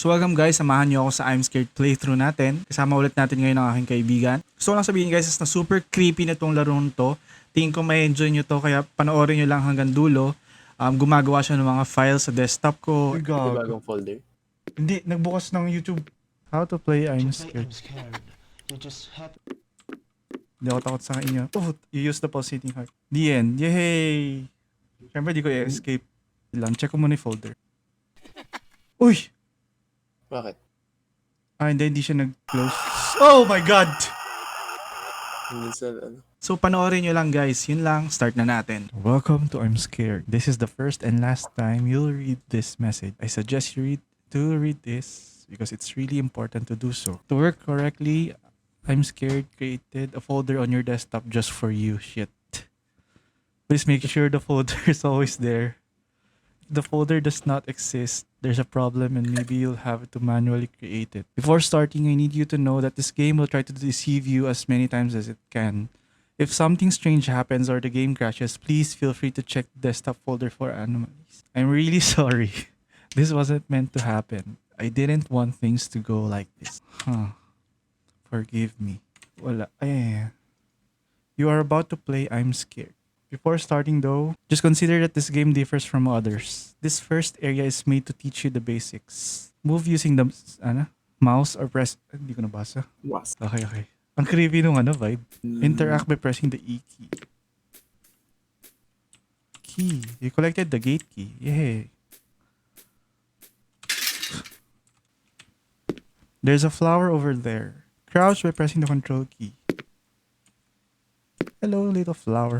So welcome guys, samahan niyo ako sa I'm Scared playthrough natin. Kasama ulit natin ngayon ang aking kaibigan. Gusto ko lang sabihin guys, na super creepy na tong laro to. Tingin ko may enjoy nyo to, kaya panoorin nyo lang hanggang dulo. Um, gumagawa siya ng mga files sa desktop ko. May bagong folder. Hindi, nagbukas ng YouTube. How to play I'm Scared. I'm scared. You just have Hindi ako takot sa inyo. Oh, you use the pulsating heart. The end. Yay! Siyempre, di ko i-escape. Lang, check ko muna yung folder. Uy! Bakit? Ah, hindi, hindi siya nag-close. Oh my God! Minsan, ano? So, panoorin nyo lang guys. Yun lang, start na natin. Welcome to I'm Scared. This is the first and last time you'll read this message. I suggest you read to read this because it's really important to do so. To work correctly, I'm Scared created a folder on your desktop just for you. Shit. Please make sure the folder is always there. If the folder does not exist, there's a problem and maybe you'll have to manually create it. Before starting, I need you to know that this game will try to deceive you as many times as it can. If something strange happens or the game crashes, please feel free to check the desktop folder for anomalies. I'm really sorry. This wasn't meant to happen. I didn't want things to go like this. Huh. Forgive me. Wala. Ay. You are about to play I'm Scared. Before starting though, just consider that this game differs from others. This first area is made to teach you the basics. Move using the ano, mouse or press... Hindi ko nabasa. Was. Okay, okay. Ang creepy nung ano vibe. Mm. Interact by pressing the E key. Key. You collected the gate key. Yay. There's a flower over there. Crouch by pressing the control key. Hello, little flower.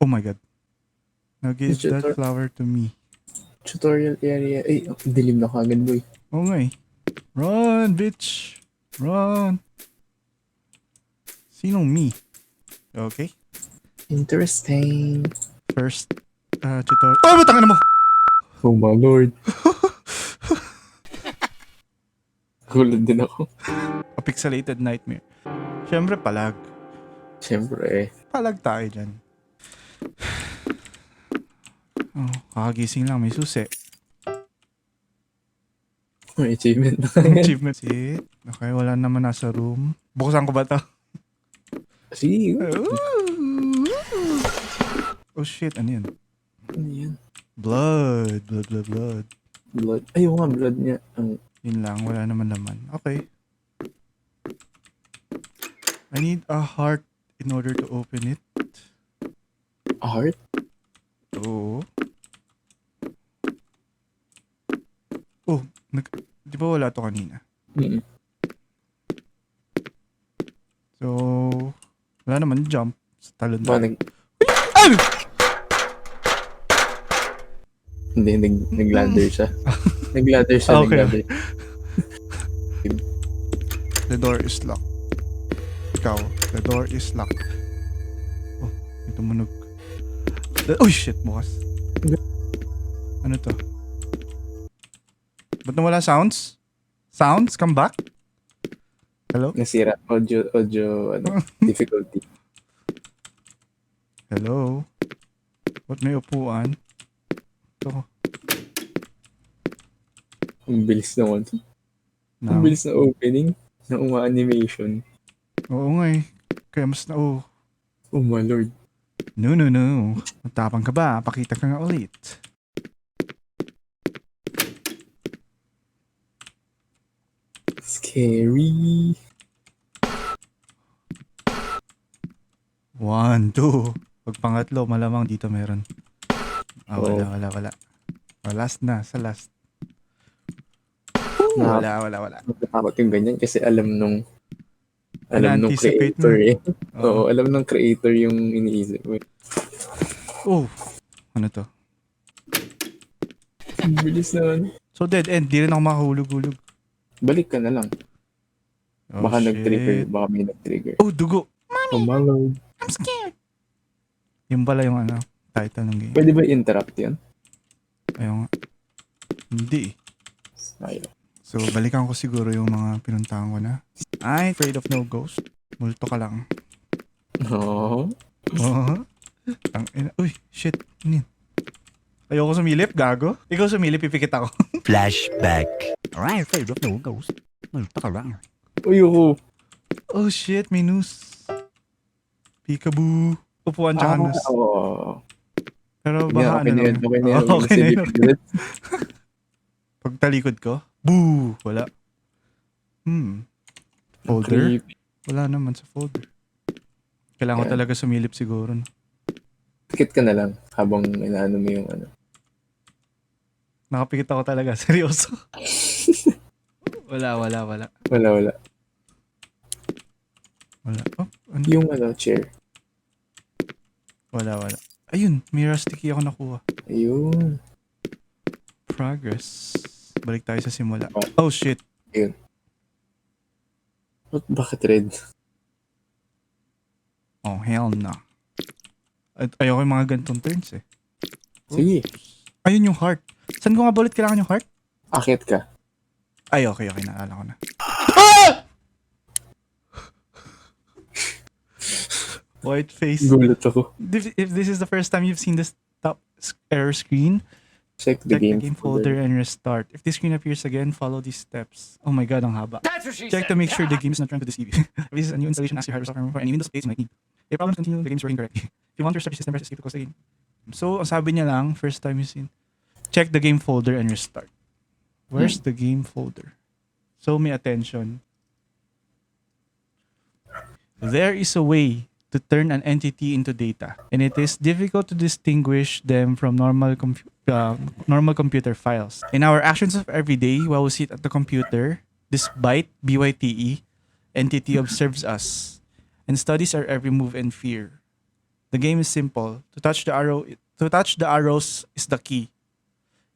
Oh my god. Now give it that flower to me. Tutorial area. Ay, oh, dilim na kagad, boy. Oo nga eh. Run, bitch! Run! Sinong me? Okay. Interesting. First uh, tutorial. Oh, batang mo! Oh my lord. Gulat din ako. A pixelated nightmare. Siyempre, palag. Siyempre eh. Palag tayo dyan. Oh, kakagising lang. May susi. May achievement na. Achievement. Sit. Okay, wala naman nasa room. Buksan ko ba to? Sige. Oh shit, ano yun? Ano yan? Blood. Blood, blood, blood. Blood. Ay, yung nga, blood niya. Ang Yun lang, wala naman naman. Okay. I need a heart in order to open it. heart? Oo. Oh, nag, di ba wala to kanina? Mm. So, wala naman jump. Sa talon Ba, nag... Ay! Hindi, nag, naglander siya. naglander siya, Okay. naglander. The door is locked. Ikaw, the door is locked. Oh, may tumunog. The, oh shit, bukas. Ano to? Ba't nawala sounds? Sounds? Come back? Hello? Nasira. Audio, audio, ano, difficulty. Hello? Ba't may upuan? Ito. Ang bilis naman. Now. Ang bilis na opening. Na uma-animation. Oo nga eh. Kaya mas na, oh. Oh my lord. No, no, no. Matapang ka ba? Pakita ka nga ulit. Scary. One, two. Pag pangatlo, malamang dito meron. Ah, wala, Oo. wala, wala. Oh, last na, sa last. Na- Wala, wala, wala. Natatakot yung ganyan kasi alam nung alam nung creator eh. Oo, alam nung creator yung iniisip mo. Oh, ano to? Bilis naman. So, dead end. Di rin ako makahulog-hulog. Balik ka na lang. Oh, Baka shit. nag-trigger. Baka may nag-trigger. Oh, dugo. Oh my lord. I'm scared. Yung pala yung ano, title ng game. Pwede ba interrupt yan? Ayun nga. Hindi. Ayaw. So, balikan ko siguro yung mga pinuntahan ko na. I'm afraid of no ghost. Multo ka lang. No. Oh. Ang ina. Uy, shit. Ano yun? Ayoko sumilip, gago. Ikaw sumilip, pipikit ako. Flashback. Ain't afraid of no ghost. Baka lang. Uy. Oh shit, may news. Peekaboo. Upuan tsaka news. Ah, Oo. Pero baka na, ano okay na yun. lang. Okay na yun. Okay na yun. Pag talikod ko, boo! Wala. Hmm. Folder? Creepy. Wala naman sa folder. Kailangan ko talaga sumilip siguro. no? Pikit ka na lang habang inaano mo yung ano. Nakapikit ako talaga. Seryoso. wala, wala, wala. Wala, wala. Wala. Oh, ano? Yung ano, chair. Wala, wala. Ayun, may rusty key ako nakuha. Ayun. Progress. Balik tayo sa simula. Ah. Oh shit. What, bakit red? Oh hell no. At ayoko yung mga gantong turns eh. Sige. Ayun yung heart. Saan ko nga ba ulit kailangan yung heart? Akit ka. Ay, okay, okay. Naalala ko na. White face. Gulat ako. If, if this is the first time you've seen this top error screen, Check the check game, the game folder and restart. If this screen appears again, follow these steps. Oh my god, ang haba. Check to make sure the game is not trying to deceive you. if this is a new installation, ask your hardware software for any Windows updates you might need. If problems continue, the game is working correctly. If you want to restart your system, press escape to close the game. So, ang sabi niya lang, first time you seen, check the game folder and restart. Where's the game folder? So, may attention. There is a way to turn an entity into data, and it is difficult to distinguish them from normal compu- uh, normal computer files. In our actions of every day, while we sit at the computer, byte, B-Y-T-E, entity observes us and studies our every move and fear. The game is simple. To touch the arrow, to touch the arrows is the key.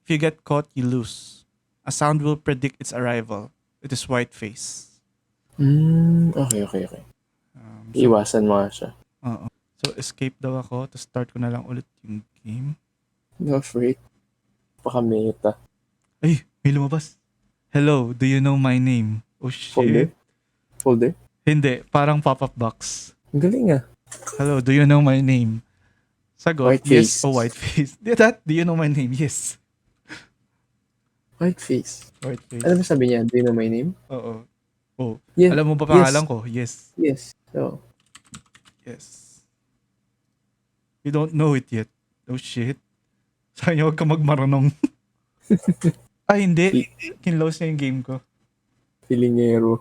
If you get caught, you lose. A sound will predict its arrival. It is white face. Mm, okay, okay, okay. Um, so, Iwasan mo siya. oo. so escape daw ako. To start ko na lang ulit yung game. No afraid. Baka meta. Ay, may lumabas. Hello, do you know my name? Oh shit. Folder? Folder? Hindi, parang pop-up box. Ang galing ah. Hello, do you know my name? Sagot, White yes. face. Oh, white face. Did that? Do you know my name? Yes. White face. White face. Ano ba sabi niya? Do you know my name? Oo. Oh. Yeah. Alam mo ba Yes. pangalan ko? Yes. Yes. So, Yes. You don't know it yet. Oh shit. Saan huwag ka magmaranong. Ay, hindi. Kinlose niya yung game ko. Pilingero.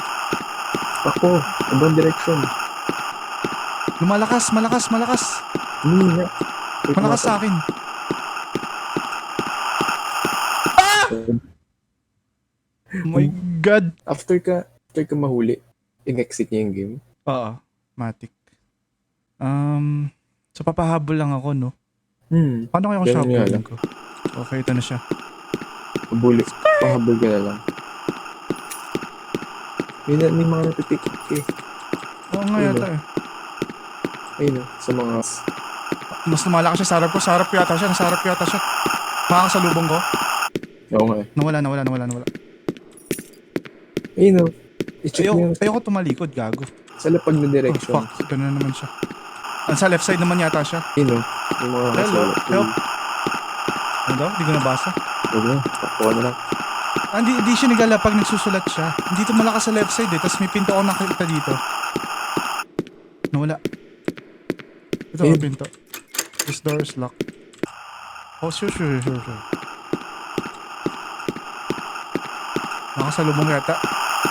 Ako, ibang direction. Lumalakas, malakas, malakas. Hindi na. Malakas sa akin. Oh my God. After ka, after ka mahuli, in-exit niya yung game. Oo, matic. Um, so papahabol lang ako, no? Hmm. Paano kaya kung Ganun nga shotgun lang. ko? Okay, ito na siya. Habuli. Pahabol ka na lang. May, na, may mga natitikit ka eh. Oo nga Ayun, yata eh. Ayun oh, sa mga... Mas lumalakas siya sa harap ko. Sa harap ko yata siya. Nasa harap ko yata siya. Makakasalubong ko. Oo nga eh. Nawala, nawala, nawala, nawala. Ayun oh. I-check Ayaw, mo yung ayaw ko tumalikod, gago. sa lapag na Oh, direction. fuck. Ganun na naman siya. Ah, sa left side naman yata siya. Ayun oh. Yung mga Hello, help. Ano daw? Hindi ko nabasa. Huwag na. Ka na lang. Hindi, hindi siya nagala pag nagsusulat siya. Hindi ito malakas sa left side eh. Tapos may pinto ako nakita dito. Nawala. Ito ang pinto. This door is locked. Oh, sure, sure, sure, sure. Nakasalubong yata.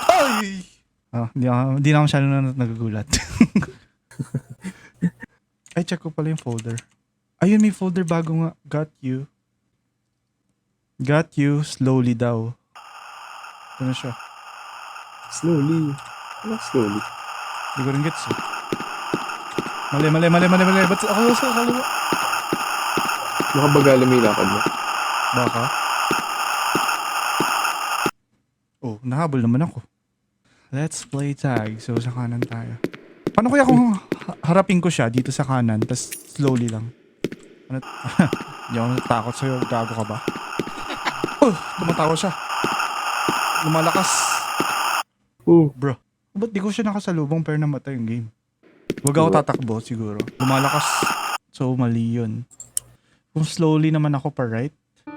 Ay! Ah, hindi, ako, hindi na ako masyado na nagugulat. Ay, check ko pala yung folder. Ayun, may folder bago nga. Got you. Got you slowly daw. Ito na siya. Slowly. Ano slowly? Hindi ko rin gets eh. Mali, mali, mali, mali, mali. Ba't ako sa kaliwa? Baka bagala may lakad mo. Baka. Oh, nahabol naman ako. Let's play tag. So, sa kanan tayo. Paano kaya kung ha- harapin ko siya dito sa kanan, tas slowly lang? Ano? Hindi ako natakot sa'yo. Gago ka ba? Oh, tumatawa siya. Lumalakas. Oh, Bro, ba't di ko siya nakasalubong pero namatay yung game? Huwag ako tatakbo siguro. Lumalakas. So, mali yun. Kung slowly naman ako pa right,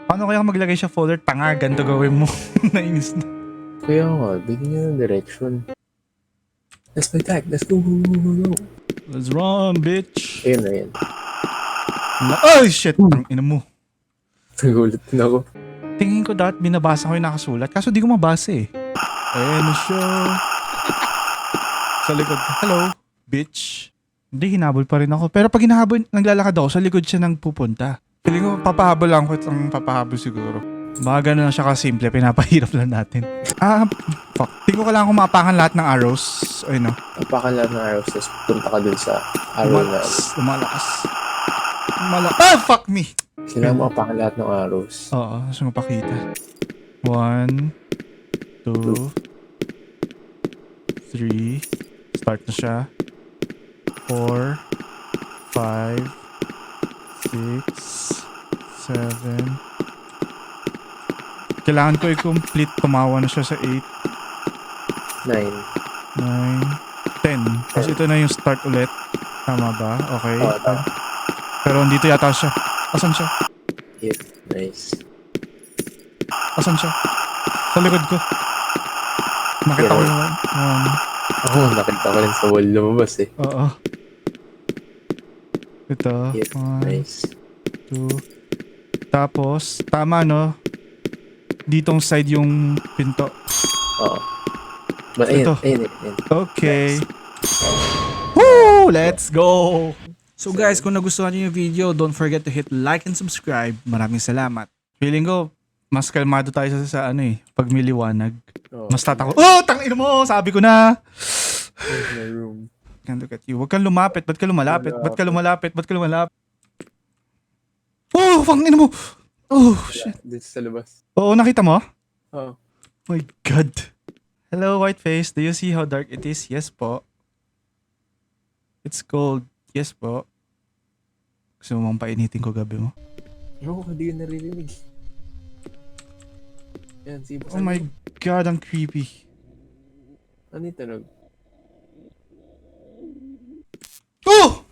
paano kaya maglagay siya folder? Tanga, ganito gawin mo. Nainis na. kaya nga, bigyan niya ng direction. Let's play tag. Let's go, go, go, go, go. Let's run, bitch. Ayun na yan. Na- Ay, shit. Ang ina mo. Nagulat din ako. Tingin ko dapat binabasa ko yung nakasulat. Kaso di ko mabasa eh. Ayan siya. Sa likod. Hello, bitch. Hindi, hinabol pa rin ako. Pero pag hinahabol, naglalakad ako, sa likod siya nang pupunta. Feeling ko, papahabol lang ko ang papahabol siguro. Baka ganun lang siya kasimple, pinapahirap lang natin. Ah, fuck. Tingin ko kailangan ko mapakan lahat ng arrows. Ay no. Tapakan lahat ng arrows, tapos punta ka dun sa arrow na. Lumalakas. Lumalakas. Ah, fuck me. Kailangan mo lahat ng arrows. Oo, gusto mo pakita. One, two, three. Start na siya. Four, five, six, seven. Kailangan ko i-complete. Tumawa na siya sa eight, Nine. nine, ten. Tapos ito na yung start ulit. Tama ba? Okay. Oo, tama. Pero dito yata siya. Asan siya? Hit. Nice. Asan siya? Sa likod ko. Nakita ko Pero- yung one. Ako, nakita ko rin sa wall lumabas eh. Oo. Ito. Hit. One, Nice. two. Tapos, tama no? Ditong side yung pinto. Oo. But ayun, Ito. ayun, ayun. Okay. Woo! Let's go! So guys, kung nagustuhan niyo yung video, don't forget to hit like and subscribe. Maraming salamat. Feeling ko, mas kalmado tayo sa, sa ano eh, pag may liwanag. Oo. Mas tatakot. Oh, tangin mo! Sabi ko na! Where's my room? Can't look at you. Huwag kang lumapit. Ba't ka lumalapit? Ba't ka lumalapit? Ba't ka lumalapit? Oh, pangin mo! Oh, shit. Dito sa labas. Oo, nakita mo? Oo. My God. Hello, Whiteface. Do you see how dark it is? Yes po. It's cold. Yes po. Gusto mo bang painitin ko gabi mo? Ayoko, hindi yun naririnig. Yan, si Oh my god, ang creepy. Ano yung tunog? Oh!